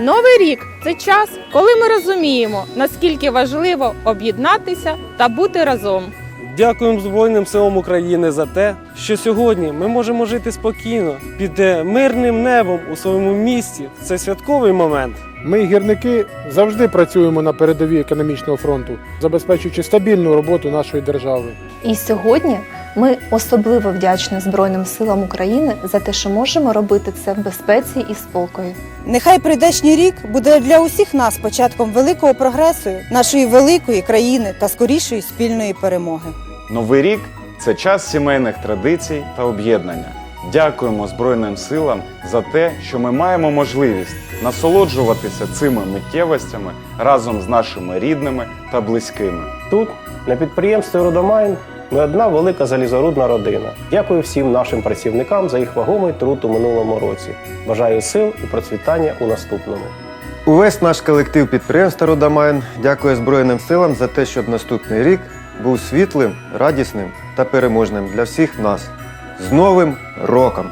Новий рік це час, коли ми розуміємо, наскільки важливо об'єднатися та бути разом. Дякуємо Збройним силам України за те, що сьогодні ми можемо жити спокійно під е, мирним небом у своєму місті. в цей святковий момент. Ми, гірники, завжди працюємо на передовій економічного фронту, забезпечуючи стабільну роботу нашої держави. І сьогодні ми особливо вдячні Збройним силам України за те, що можемо робити це в безпеці і спокої. Нехай прийдешній рік буде для усіх нас початком великого прогресу нашої великої країни та скорішої спільної перемоги. Новий рік це час сімейних традицій та об'єднання. Дякуємо Збройним силам за те, що ми маємо можливість насолоджуватися цими миттєвостями разом з нашими рідними та близькими. Тут, на підприємстві Родомайн, ми одна велика залізорудна родина. Дякую всім нашим працівникам за їх вагомий труд у минулому році. Бажаю сил і процвітання у наступному. Увесь наш колектив підприємства Родамайн дякує Збройним силам за те, щоб наступний рік був світлим, радісним та переможним для всіх нас. З Новим роком!